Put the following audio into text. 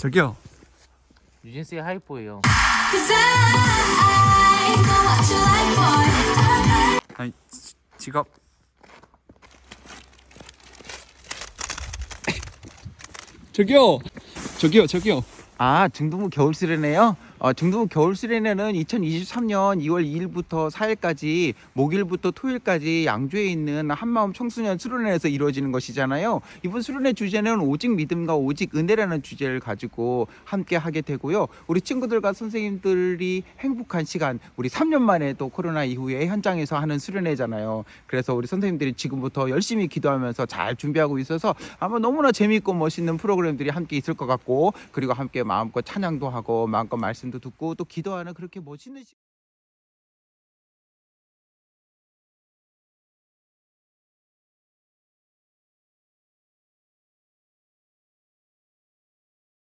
저기요. 유진스의 하이포예요. 아니 지- 지갑. 저기요. 저기요. 저기요. 아, 중동부 겨울 수련회요? 어, 중동부 겨울 수련회는 2023년 2월 2일부터 4일까지 목요일부터 토요일까지 양주에 있는 한마음 청소년 수련회에서 이루어지는 것이잖아요. 이번 수련회 주제는 오직 믿음과 오직 은혜라는 주제를 가지고 함께 하게 되고요. 우리 친구들과 선생님들이 행복한 시간, 우리 3년 만에 또 코로나 이후에 현장에서 하는 수련회잖아요. 그래서 우리 선생님들이 지금부터 열심히 기도하면서 잘 준비하고 있어서 아마 너무나 재미있고 멋있는 프로그램들이 함께 있을 것 같고 그리고 함께 마음껏 찬양도 하고 마음껏 말씀 도 듣고 또 기도하는 그렇게 멋있는 시...